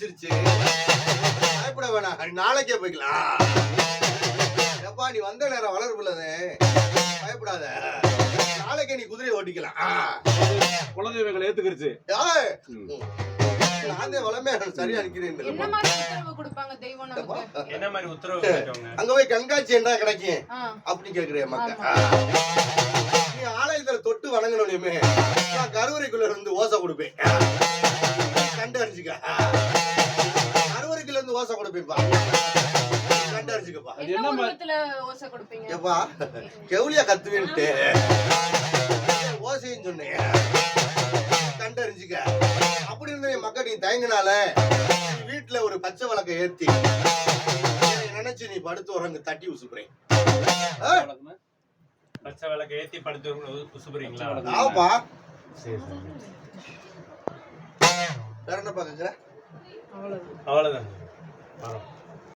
ஆரம்பிச்சிருச்சு பயப்பட வேணாம் நாளைக்கே போய்க்கலாம். எப்பா நீ வந்த நேரம் வளர்ப்புலதே பயப்படாத. நாளைக்கே நீ குதிரையை ஓட்டிக்கலாம். குலதெய்வங்களை ஏத்துக்கிருச்சு. ஏய், ம். நான் வளமே சரியா நிக்கிறேன் என்ன மாதிரி உத்தரவு கொடுப்பாங்க தெய்வம் நமக்கு? என்ன மாதிரி உத்தரவு கேட்டவங்க அங்க போய் கண்காட்சி என்ன கிடைக்கும். ஆ, அப்படி கேக்குறேன் மக்கள். நீ ஆலயத்துல தொட்டு வணங்கணுமே நான் கருவறைக்குள்ள இருந்து ஓசை கொடுப்பேன். ஓசை கொடுப்பீங்க? ஏப்பா கெவுளியா கத்துவேன்ட்டு. ஓசைன்னு சொன்னேன். கண்டு அடிச்சுக்க அப்படி இருந்த என் மக்கள் நீ தயங்கினால நீ வீட்டுல ஒரு பச்சை விளக்கை ஏத்தி நினைச்சு நீ படுத்து உறங்க தட்டி உசுப்புறேன். பச்சை விளக்கு ஏத்தி படுத்து உசுப்புறீங்களா? ஆப்பா சரி சரி. வேற என்ன பாக்குற அவ்வளவுதான். அவ்வளவுதான் வரோம்